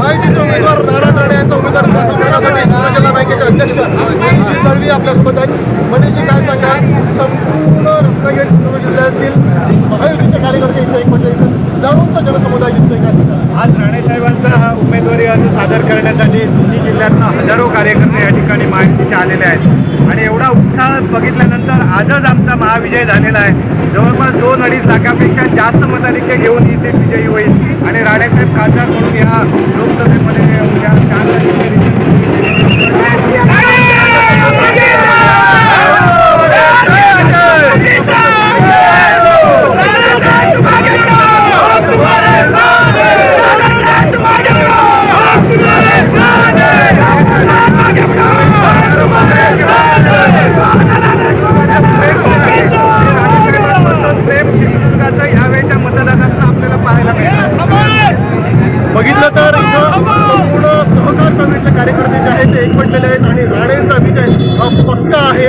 महायुतीचे उमेदवार नारायण राणे यांचा उमेदवार दाखल करण्यासाठी जिल्हा बँकेचे अध्यक्ष मनोज दळवी आपल्यासोबत आहेत. मनीषी काय सांगा संपूर्ण रत्नागिरी सिंधुदुर्ग जिल्ह्यातील महायुतीचे कार्यकर्ते इथे एक म्हणजे जाऊनचा जनसमुदाय दिसतोय काय आज राणेसाहेबांचा हा उमेदवारी अर्ज सादर करण्यासाठी दोन्ही जिल्ह्यातनं हजारो कार्यकर्ते या ठिकाणी महायुतीचे आलेले आहेत. आणि एवढा उत्साह बघितल्यानंतर आजच आमचा महाविजय झालेला आहे. जवळपास दोन अडीच लाखापेक्षा जास्त मताधिक्य घेऊन ही सीट विजयी होईल. आणि राणेसाहेब खासदार म्हणून या लोकसभेत मिळतं तर इथं संपूर्ण सहकार समितीतले कार्यकर्ते जे आहेत ते एकवटलेले आहेत आणि राणेंचा विजय हा पक्का आहे.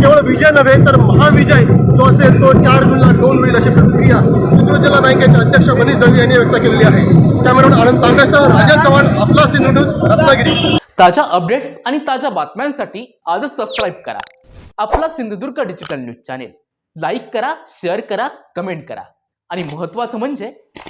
केवळ विजय नव्हे तर महाविजय जो असेल तो चार जूनला नोंद होईल अशी प्रतिक्रिया सिंधुदुर्ग जिल्हा बँकेचे अध्यक्ष मनीष दळवी यांनी व्यक्त केलेली आहे. त्यामुळे आनंद तांबेसह राजन चव्हाण आपला सिंधुदुर्ग रत्नागिरी. ताज्या अपडेट्स आणि ताज्या बातम्यांसाठी आजच सबस्क्राईब करा. आपला Sindhudurg digital news channel like करा शेअर करा कमेंट करा. आणि महत्त्वाचं म्हणजे